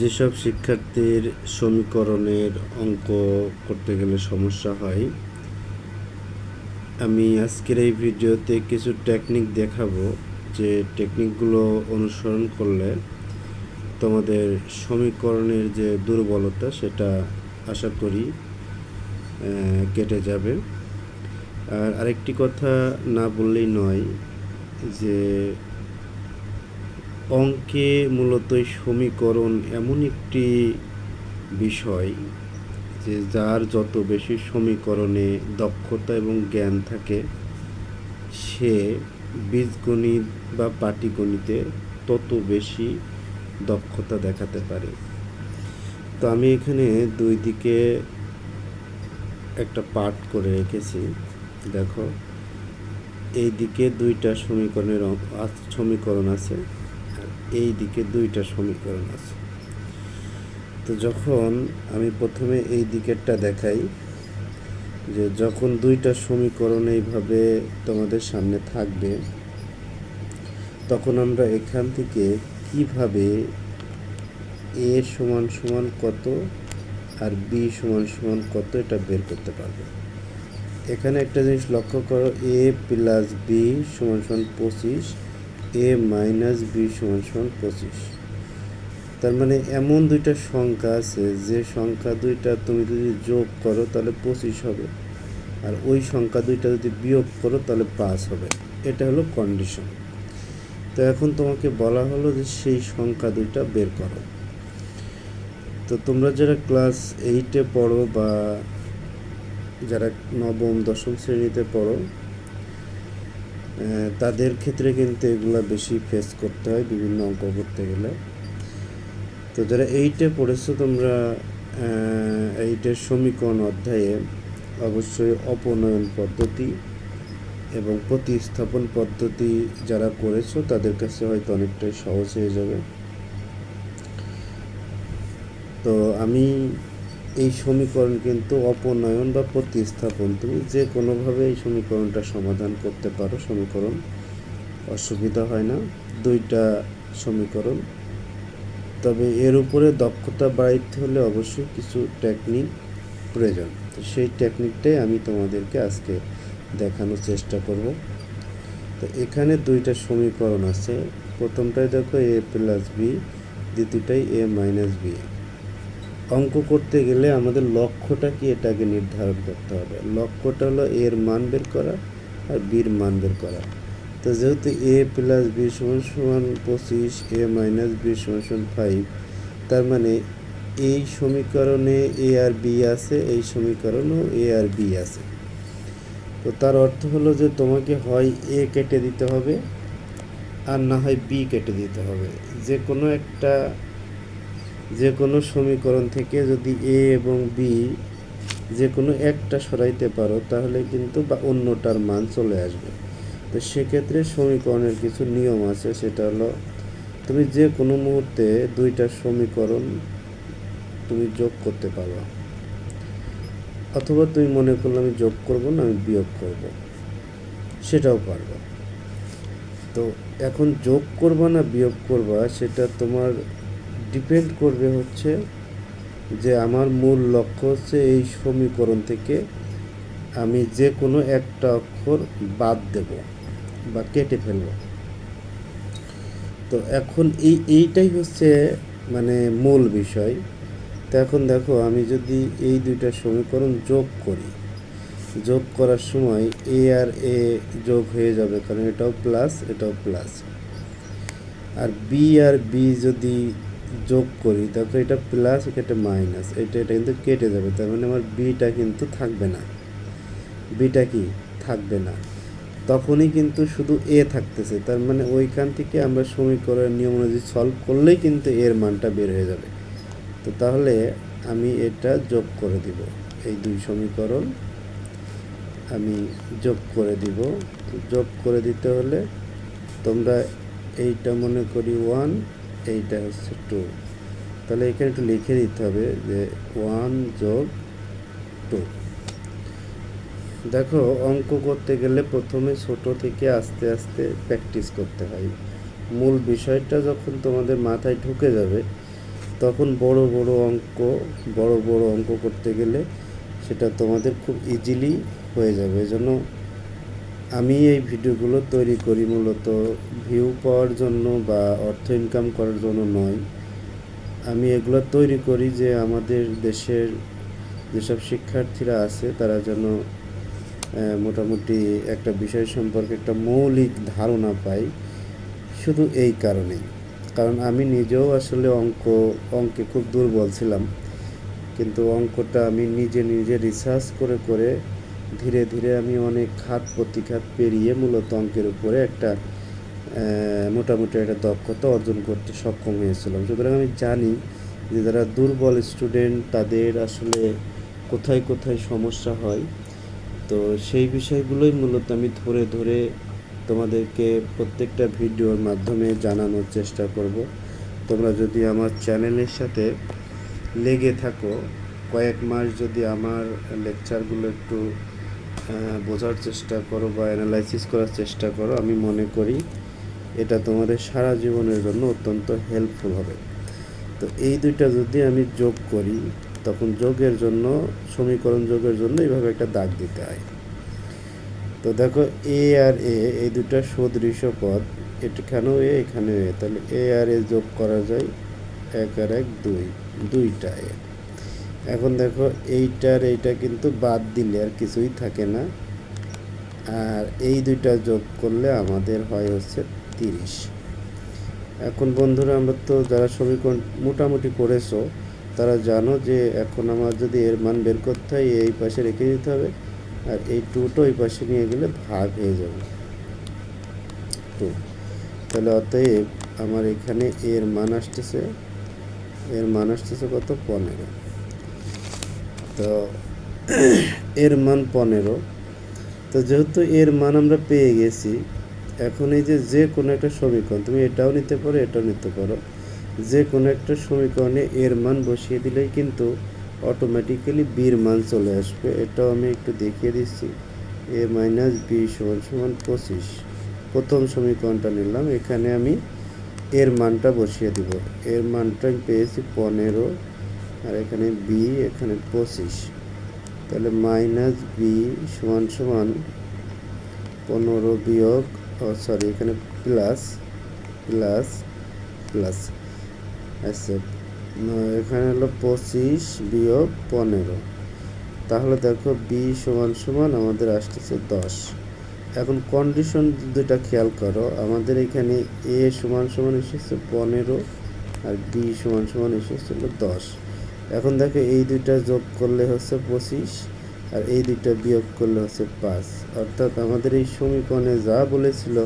যেসব শিক্ষার্থীর সমীকরণের অঙ্ক করতে গেলে সমস্যা হয়, আমি আজকের এই ভিডিওতে কিছু টেকনিক দেখাবো। যে টেকনিকগুলো অনুসরণ করলে তোমাদের সমীকরণের যে দুর্বলতা সেটা আশা করি কেটে যাবে। আর আরেকটি কথা না বললেই নয় যে অঙ্কে মূলত সমীকরণ এমন একটি বিষয় যে যার যত বেশি সমীকরণে দক্ষতা এবং জ্ঞান থাকে, সে বীজগণিত বা পাটিগণিতে তত বেশি দক্ষতা দেখাতে পারে। তো আমি এখানে দুই দিকে একটা পার্ট করে রেখেছি। দেখো, এই দিকে দুইটা সমীকরণের সমীকরণ আছে। এই দিকে দুইটা সমীকরণ আছে। তো যখন আমি প্রথমে এই দিকেরটা দেখাই, যে যখন দুইটা সমীকরণ এইভাবে তোমাদের সামনে থাকবে, তখন আমরা এখান থেকে কীভাবে এ সমান সমান কত আর বি সমান সমান কত এটা বের করতে পারব? এখানে একটা জিনিস লক্ষ্য করো, এ প্লাস বি সমান সমান পঁচিশ এ মাইনাস বি সমান সমান পঁচিশ। তার মানে এমন দুইটা সংখ্যা আছে, যে সংখ্যা দুইটা তুমি যদি যোগ করো তাহলে পঁচিশ হবে। আর ওই সংখ্যা দুইটা যদি বিয়োগ করো তাহলে পাঁচ হবে। এটা হলো কন্ডিশন তো এখন তোমাকে বলা হলো যে সেই সংখ্যা দুইটা বের করো। তো তোমরা যারা ক্লাস এইটে পড়ো বা যারা নবম, দশম শ্রেণীতে পড়ো তাদের ক্ষেত্রে কিন্তু এগুলা বেশি ফেস করতে হয় বিভিন্ন অঙ্ক করতে গেলে। তো যারা এইটে পড়েছো তোমরা এইটের সমীকরণ অধ্যায়ে অবশ্যই অপনয়ন পদ্ধতি এবং প্রতিস্থাপন পদ্ধতি যারা করেছ তাদের কাছে হয়তো অনেকটাই সহজ হয়ে যাবে। তো আমি এই সমীকরণ কিন্তু অপনয়ন বা প্রতিস্থাপন। তুমি যে কোনোভাবে এই সমীকরণটা সমাধান করতে পারো, সমীকরণ, অসুবিধা হয় না। দুইটা সমীকরণ। তবে এর উপরে দক্ষতা বাড়াইতে হলে অবশ্যই কিছু টেকনিক প্রয়োজন। তো সেই টেকনিকটাই আমি তোমাদেরকে আজকে দেখানোর চেষ্টা করব। তো এখানে দুইটা সমীকরণ আছে। প্রথমটাই দেখো এ প্লাস বি দ্বিতীয়টাই এ মাইনাস বি অঙ্ক করতে গেলে আমাদের লক্ষ্যটা কি? এটাকে নির্ধারণ করতে হবে। লক্ষ্যটা হলো এর মান বের করা আর বির মান বের করা। তো যেহেতু এ প্লাস বি সমান সমান পঁচিশ এ মাইনাস বি সমান সমান ফাইভ তার মানে এই সমীকরণে এ আর বি আছে, এই সমীকরণেও এ আর বি আছে। তো তার অর্থ হলো যে তোমাকে হয় এ কেটে দিতে হবে আর না হয় বি কেটে দিতে হবে। যে কোনো একটা যে কোনো সমীকরণ থেকে যদি এ এবং বি যে কোনো একটা সরাইতে পারো, তাহলে কিন্তু বা অন্যটার মান চলে আসবে। তো সেক্ষেত্রে সমীকরণের কিছু নিয়ম আছে, সেটা হলো তুমি যে কোনো মুহূর্তে দুইটা সমীকরণ তুমি যোগ করতে পারো। অথবা তুমি মনে করলে আমি যোগ করব না, আমি বিয়োগ করব। সেটাও পারবে। তো এখন যোগ করবা না বিয়োগ করবা, সেটা তোমার ডিপেন্ড করবে হচ্ছে যে আমার মূল লক্ষ্য হচ্ছে এই সমীকরণ থেকে আমি যে কোনো একটা অক্ষর বাদ দেব বা কেটে ফেলব। তো এখন এই, এইটাই হচ্ছে মানে মূল বিষয়। তো এখন দেখো আমি যদি এই দুইটা সমীকরণ যোগ করি, যোগ করার সময় এ আর এ যোগ হয়ে যাবে কারণ এটাও প্লাস এটাও প্লাস আর বি আর বি যদি যোগ করি তারপর এটা প্লাস এটা মাইনাস এটা এটা কিন্তু কেটে যাবে, তার মানে আমার বিটা কিন্তু থাকবে না। বিটা কি? থাকবে না। তখনই কিন্তু শুধু এ থাকতেছে, তার মানে ওইখান থেকে আমরা সমীকরণের নিয়ম অনুযায়ী সলভ করলেই কিন্তু এর মানটা বের হয়ে যাবে। তো তাহলে আমি এটা যোগ করে দিব, এই দুই সমীকরণ আমি যোগ করে দিব। যোগ করে দিতে হলে তোমরা এইটা মনে করি ওয়ান এইটা হচ্ছে টু তাহলে এখানে একটু লিখে দিতে হবে যে ওয়ান যোগ টু দেখো, অঙ্ক করতে গেলে প্রথমে ছোট থেকে আস্তে আস্তে প্র্যাকটিস করতে হয়। মূল বিষয়টা যখন তোমাদের মাথায় ঢুকে যাবে, তখন বড় বড় অঙ্ক, বড় বড় অঙ্ক করতে গেলে সেটা তোমাদের খুব ইজিলি হয়ে যাবে। এজন্য আমি এই ভিডিওগুলো তৈরি করি মূলত ভিউ পাওয়ার জন্য বা অর্থ ইনকাম করার জন্য নয়। আমি এগুলো তৈরি করি যে আমাদের দেশের যেসব শিক্ষার্থীরা আছে, তারা যেন মোটামুটি একটা বিষয় সম্পর্কে একটা মৌলিক ধারণা পায়। শুধু এই কারণেই। কারণ আমি নিজেও আসলে অঙ্ক, অঙ্কে খুব দুর্বল ছিলাম। কিন্তু অঙ্কটা আমি নিজে নিজে রিসার্চ করে করে ধীরে ধীরে আমি অনেক খাত প্রতিখাত পেরিয়ে মূলত অঙ্কের উপরে একটা মোটামুটি একটা দক্ষতা অর্জন করতে সক্ষম হয়েছিলাম। সুতরাং আমি জানি যে যারা দুর্বল স্টুডেন্ট তাদের আসলে কোথায় কোথায় সমস্যা হয়। তো সেই বিষয়গুলোই মূলত আমি ধরে ধরে তোমাদেরকে প্রত্যেকটা ভিডিওর মাধ্যমে জানানোর চেষ্টা করব। তোমরা যদি আমার চ্যানেলের সাথে লেগে থাকো, কয়েক মাস যদি আমার লেকচারগুলো একটু বোঝার চেষ্টা করো বা অ্যানালাইসিস করার চেষ্টা করো। আমি মনে করি এটা তোমাদের সারা জীবনের জন্য অত্যন্ত হেল্পফুল হবে। তো এই দুইটা যদি আমি যোগ করি, তখন যোগের জন্য, সমীকরণ যোগের জন্য এইভাবে একটা দাগ দিতে হয়। তো দেখো এ আর এ এই দুটা সদৃশ পদ, এখানেও এ এখানেও এ তাহলে এ আর এ যোগ করা যায় এক আর এক দুই দুইটা এ এখন দেখো এইটার এইটা কিন্তু বাদ দিলে আর কিছুই থাকে না। আর এই দুইটা যোগ করলে আমাদের হয় হচ্ছে তিরিশ। এখন বন্ধুরা, আমরা তো যারা সমীকরণ মোটামুটি করেছ, তারা জানো যে এখন আমার যদি এর মান বের করতে হয়, এই পাশে রেখে দিতে হবে আর এই টুটো ওই পাশে নিয়ে গেলে ভাগ হয়ে যাবে। টু তাহলে অতএব আমার এখানে এর মান আসতেছে, এর মান আসতেছে কত? পনেরো। তো এর মান পনেরো। তো যেহেতু এর মান আমরা পেয়ে গেছি, এখন এই যে যে কোনো একটা সমীকরণ, তুমি এটাও নিতে পারো, এটাও নিতে পারো যে কোনো একটা সমীকরণে এর মান বসিয়ে দিলেই কিন্তু অটোমেটিক্যালি বির মান চলে আসবে। এটাও আমি একটু দেখিয়ে দিচ্ছি। এ মাইনাস বি সমান সমান পঁচিশ। প্রথম সমীকরণটা নিলাম, এখানে আমি এর মানটা বসিয়ে দিব। এর মানটা আমি পেয়েছি পনেরো। আর এখানে বি এখানে পঁচিশ। তাহলে মাইনাস বি সমান সমান পনেরো বিয়োগ সরি এখানে প্লাস প্লাস প্লাস আচ্ছা এখানে হলো পঁচিশ বিয়োগ পনেরো। তাহলে দেখো বি সমান সমান আমাদের আসতেছে দশ। এখন কন্ডিশন দুটা খেয়াল করো। আমাদের এখানে এ সমান সমান এসেছে পনেরো আর বি সমান সমান এসেছিল দশ। এখন দেখো এই দুইটা যোগ করলে হচ্ছে পঁচিশ, আর এই দুইটা বিয়োগ করলে হচ্ছে পাঁচ। অর্থাৎ আমাদের এই সমীকরণে যা বলেছিল,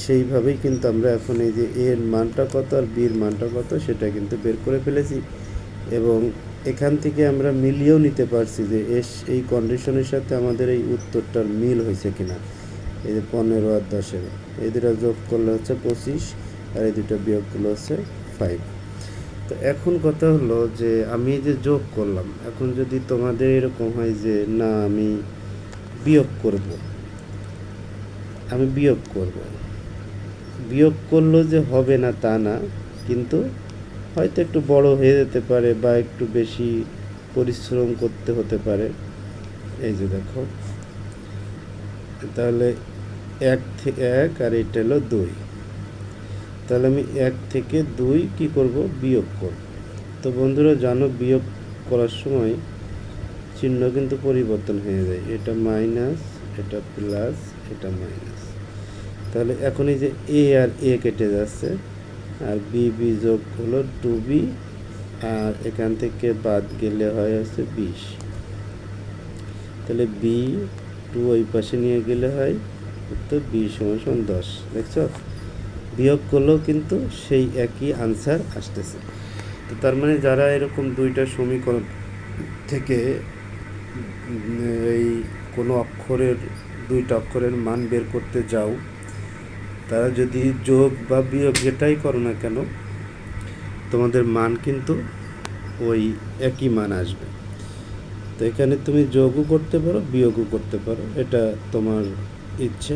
সেইভাবেই কিন্তু আমরা এখন এই যে এর মানটা কত আর বির মানটা কত, সেটা কিন্তু বের করে ফেলেছি। এবং এখান থেকে আমরা মিলিয়েও নিতে পারছি যে এস, এই কন্ডিশনের সাথে আমাদের এই উত্তরটার মিল হয়েছে কিনা। এই যে পনেরো আর দশের, এই দুটা যোগ করলে হচ্ছে পঁচিশ, আর এই দুটা বিয়োগ করলে হচ্ছে ফাইভ তো এখন কথা হলো যে আমি যে যোগ করলাম, এখন যদি তোমাদের এরকম হয় যে, না, আমি বিয়োগ করব। আমি বিয়োগ করব। বিয়োগ করলেও যে হবে না তা না, কিন্তু হয়তো একটু বড় হয়ে যেতে পারে বা একটু বেশি পরিশ্রম করতে হতে পারে। এই যে দেখো। তাহলে এক থেকে এক আর এটা হলো দুই। তাহলে আমি এক থেকে দুই কি করব? বিয়োগ করব। তো বন্ধুরা, জানো বিয়োগ করার সময় চিহ্ন কিন্তু পরিবর্তন হয়ে যায়। এটা মাইনাস এটা প্লাস এটা মাইনাস তাহলে এখন এই যে এ আর এ কেটে যাচ্ছে, আর বি বি যোগ হলো টু বি আর এখান থেকে বাদ গেলে হয় হচ্ছে বিশ। তাহলে বি টু ওই পাশে নিয়ে গেলে হয় তো বি সমান সমান দশ। দেখছ? বিয়োগ করলেও কিন্তু সেই একই আনসার আসতেছে। তো তার মানে যারা এরকম দুইটা সমীকরণ থেকে এই কোনো অক্ষরের, দুইটা অক্ষরের মান বের করতে যাও, তারা যদি যোগ বা বিয়োগ যেটাই করো না কেন, তোমাদের মান কিন্তু ওই একই মান আসবে। তো এখানে তুমি যোগও করতে পারো, বিয়োগও করতে পারো, এটা তোমার ইচ্ছে।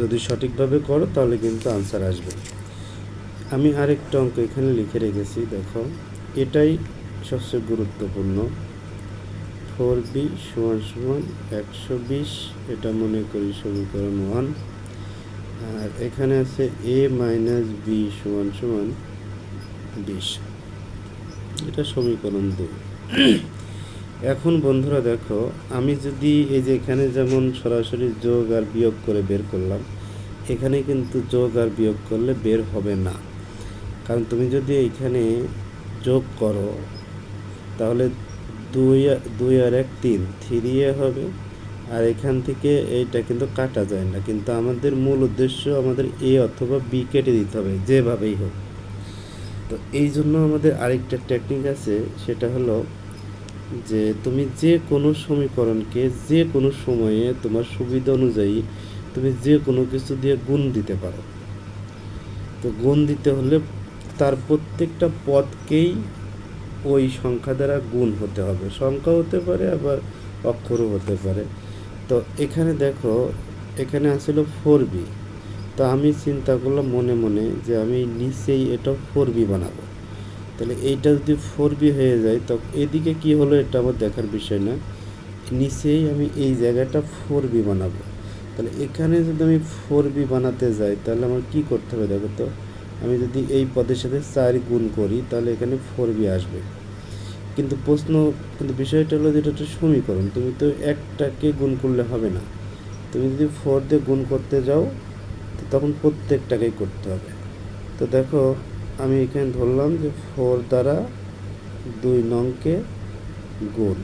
যদি সঠিকভাবে করো, তাহলে কিন্তু আনসার আসবে। আমি আরেকটা অঙ্ক এখানে লিখে রেখেছি, দেখো। এটাই সবচেয়ে গুরুত্বপূর্ণ। ফোর বি সমান সমান একশো বিশ, এটা মনে করি সমীকরণ ওয়ান। আর এখানে আছে এ মাইনাস বি সমান সমান বিশ। এটা সমীকরণ দুই। এখন বন্ধুরা দেখো, আমি যদি এই যে এখানে যেমন সরাসরি যোগ আর বিয়োগ করে বের করলাম, এখানে কিন্তু যোগ আর বিয়োগ করলে বের হবে না। কারণ তুমি যদি এইখানে যোগ করো, তাহলে দুই দুই আর এক তিন, থ্রি হবে, আর এখান থেকে এইটা কিন্তু কাটা যায় না। কিন্তু আমাদের মূল উদ্দেশ্য আমাদের এ অথবা বি কেটে দিতে হবে, যেভাবেই হোক। তো এই জন্য আমাদের আরেকটা টেকনিক আছে, সেটা হলো যে তুমি যে কোনো সমীকরণকে যে কোনো সময়ে তোমার সুবিধা অনুযায়ী তুমি যে কোনো কিছু দিয়ে গুণ দিতে পারো। তো গুণ দিতে হলে তার প্রত্যেকটা পদকেই ওই সংখ্যা দ্বারা গুণ হতে হবে। সংখ্যা হতে পারে, আবার অক্ষরও হতে পারে। তো এখানে দেখো, এখানে আসছিল ফোর বি। তো আমি চিন্তা করলাম মনে মনে যে আমি নিচেই এটা ফোর বি বানাবো। তাহলে এইটা যদি ফোর বি হয়ে যায়, তো এদিকে কি হলো এটা আমার দেখার বিষয় না। নিচেই আমি এই জায়গাটা ফোর বি বানাবো। তাহলে এখানে যদি আমি ফোর বি বানাতে যাই, তাহলে আমার কি করতে হবে দেখো তো? আমি যদি এই পদের সাথে চার গুণ করি, তাহলে এখানে ফোর বি আসবে। কিন্তু প্রশ্ন, কিন্তু বিষয়টা হলো যেটা একটা সমীকরণ, তুমি তো একটাকে গুণ করলে হবে না। তুমি যদি ফোর দিয়ে গুণ করতে যাও তখন প্রত্যেকটাকেই করতে হবে। তো দেখো আমি এখানে ধরলাম যে ফোর দ্বারা দুই নংকে গুণ।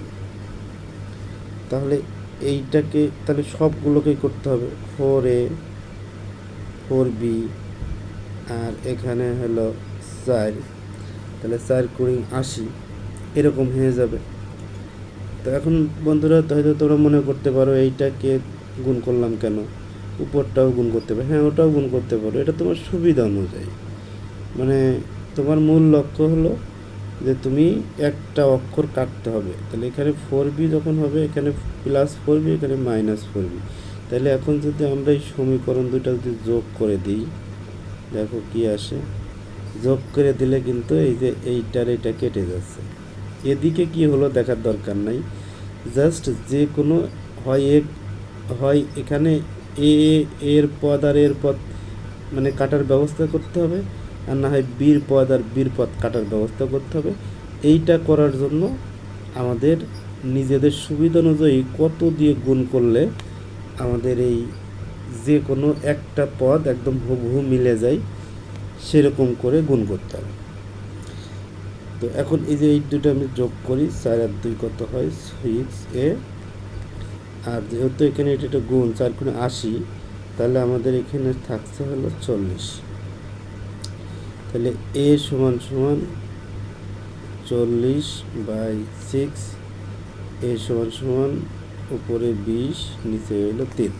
তাহলে এইটাকে, তাহলে সবগুলোকেই করতে হবে। ফোর এ, ফোর বি, আর এখানে হলো চার। তাহলে চার কুড়ি আশি, এরকম হয়ে যাবে। তো এখন বন্ধুরা, হয়তো তোমরা মনে করতে পারো এইটাকে গুণ করলাম কেন? উপরটাও গুণ করতে পারো। হ্যাঁ ওটাও গুণ করতে পারো। এটা তোমার সুবিধা অনুযায়ী। মানে তোমার মূল লক্ষ্য হলো যে তুমি একটা অক্ষর কাটতে হবে। তাহলে এখানে ফোর বি যখন হবে, এখানে প্লাস ফোর বি এখানে মাইনাস ফোর বি তাহলে এখন যদি আমরা এই সমীকরণ দুটো যদি যোগ করে দিই, দেখো কি আসে। যোগ করে দিলে কিন্তু এই যে এইটার এটা কেটে যাচ্ছে। এদিকে কি হলো দেখার দরকার নাই। জাস্ট যে কোনো হয় এক হয় এখানে এ, এর পদ আর এর পদ মানে কাটার ব্যবস্থা করতে হবে। আর না হয় বীর পদ আর বীর পদ কাটার ব্যবস্থা করতে হবে। এইটা করার জন্য আমাদের নিজেদের সুবিধা অনুযায়ী কত দিয়ে গুণ করলে আমাদের এই যে কোনো একটা পদ একদম হুবহু মিলে যায়, সেরকম করে গুণ করতে হবে। তো এখন এই যে এই দুটো আমি যোগ করি, চার আর দুই কত হয়? সিক্স এ। আর যেহেতু এখানে এটা একটা গুণ, চার গুণে আশি, তাহলে আমাদের এখানে থাকছে হলো চল্লিশ। তাহলে এ সমান সমান চল্লিশ বাই সিক্স এ সমান সমান উপরে বিশ, নিচে হইল তিন।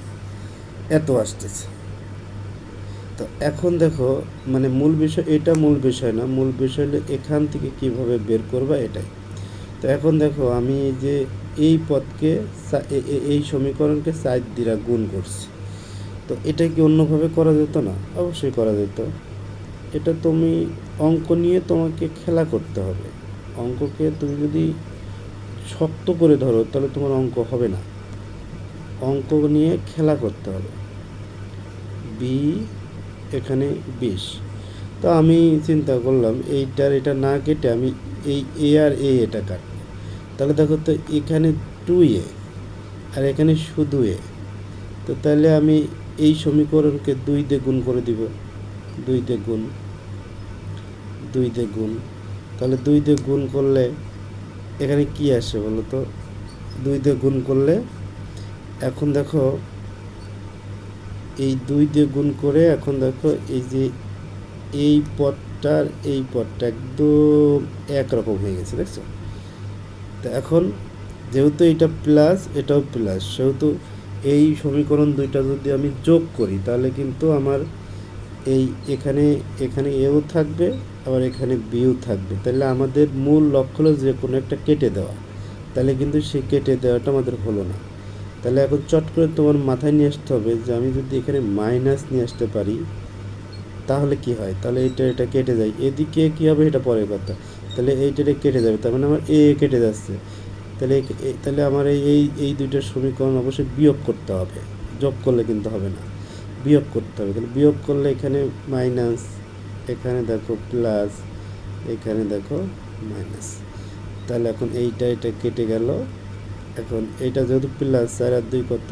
এত আসতেছে। তো এখন দেখো মানে মূল বিষয়, এটা মূল বিষয় না, মূল বিষয় হলো এখান থেকে কীভাবে বের করবা এটাই। তো এখন দেখো, আমি যে এই পদকে এই সমীকরণকে সাইড দ্বারা গুণ করছি। তো এটা কি অন্যভাবে করা যেত না? অবশ্যই করা যেত। এটা তুমি অঙ্ক নিয়ে তোমাকে খেলা করতে হবে। অঙ্ককে তুমি যদি শক্ত করে ধরো, তাহলে তোমার অঙ্ক হবে না। অঙ্ক নিয়ে খেলা করতে হবে। বি এখানে বিশ। তো আমি চিন্তা করলাম, এইটার এটা না কেটে আমি এই এ আর এ এটা কাটবো। তাহলে দেখো তো এখানে টু এ আর এখানে শুধু এ তো তাহলে আমি এই সমীকরণকে দুই দিয়ে গুণ করে দিব। দুই দিয়ে গুণ দুই দিয়ে গুণ। তাহলে দুই দিয়ে গুণ করলে এখানে কি আসে বলো তো? দুই দিয়ে গুণ করলে, এখন দেখো এই দুই দিয়ে গুণ করে এখন দেখো এই যে এই পথটার এই পথটা একদম একরকম হয়ে গেছে, দেখছ? তো এখন যেহেতু এটা প্লাস এটাও প্লাস সেহেতু এই সমীকরণ দুইটা যদি আমি যোগ করি, তাহলে কিন্তু আমার এই এখানে এখানে এও থাকবে, আবার এখানে বিও থাকবে। তাহলে আমাদের মূল লক্ষ্য হলো যে কোনো একটা কেটে দেওয়া। তাহলে কিন্তু সেই কেটে দেওয়াটা আমাদের হলো না। তাহলে এখন চট করে তোমার মাথায় নিয়ে আসতে হবে যে আমি যদি এখানে মাইনাস নিয়ে আসতে পারি, তাহলে কি হয়? তাহলে এইটা এটা কেটে যায়। এদিকে কি হবে? এটা পরের কথা। তাহলে এইটা কেটে যাবে। তার মানে আমার এ কেটে যাচ্ছে। তাহলে তাহলে আমার এই এই দুইটার সমীকরণ অবশ্যই বিয়োগ করতে হবে। যোগ করলে কিন্তু হবে না। বিয়োগ করতে হবে। তাহলে বিয়োগ করলে এখানে মাইনাস এখানে দেখো প্লাস এখানে দেখো মাইনাস তাহলে এখন এইটা, এটা কেটে গেল। এখন এইটা যেহেতু প্লাস চার আর দুই কত?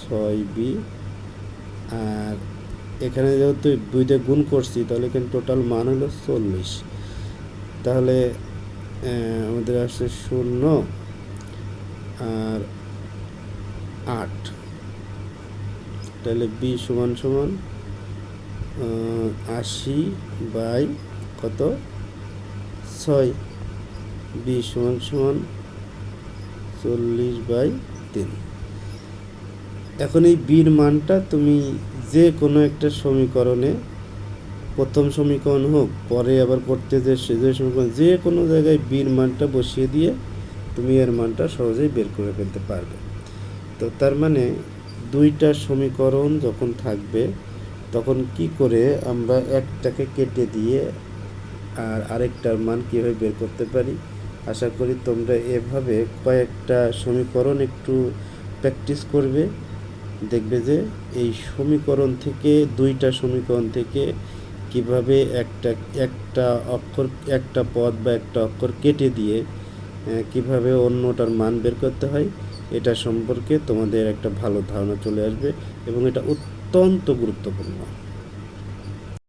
ছয় বি আর এখানে যেহেতু দুইটা গুণ করছি, তাহলে এখানে টোটাল মান হলো চল্লিশ। তাহলে আমাদের আসছে শূন্য আর আট। তাহলে বি সমান সমান আশি বাই কত? ছয়। বি সমান সমান চল্লিশ বাই তিন। এখন এই বির মানটা তুমি যে কোনো একটা সমীকরণে, প্রথম সমীকরণ হোক, পরে আবার করতে যে সে- যে সমীকরণ, যে কোনো জায়গায় বির মানটা বসিয়ে দিয়ে তুমি এর মানটা সহজেই বের করে ফেলতে পারবে। তো তার মানে দুইটা সমীকরণ যখন থাকবে, তখন কি করে আমরা একটাকে কেটে দিয়ে আর আরেকটার মান কীভাবে বের করতে পারি? আশা করি তোমরা এভাবে কয়েকটা সমীকরণ একটু প্র্যাকটিস করবে। দেখবে যে এই সমীকরণ থেকে, দুইটা সমীকরণ থেকে কীভাবে একটা একটা অক্ষর, একটা পদ বা একটা অক্ষর কেটে দিয়ে কীভাবে অন্যটার মান বের করতে হয়। এটা সম্পর্কে তোমাদের একটা ভালো ধারণা চলে আসবে এবং এটা অত্যন্ত গুরুত্বপূর্ণ।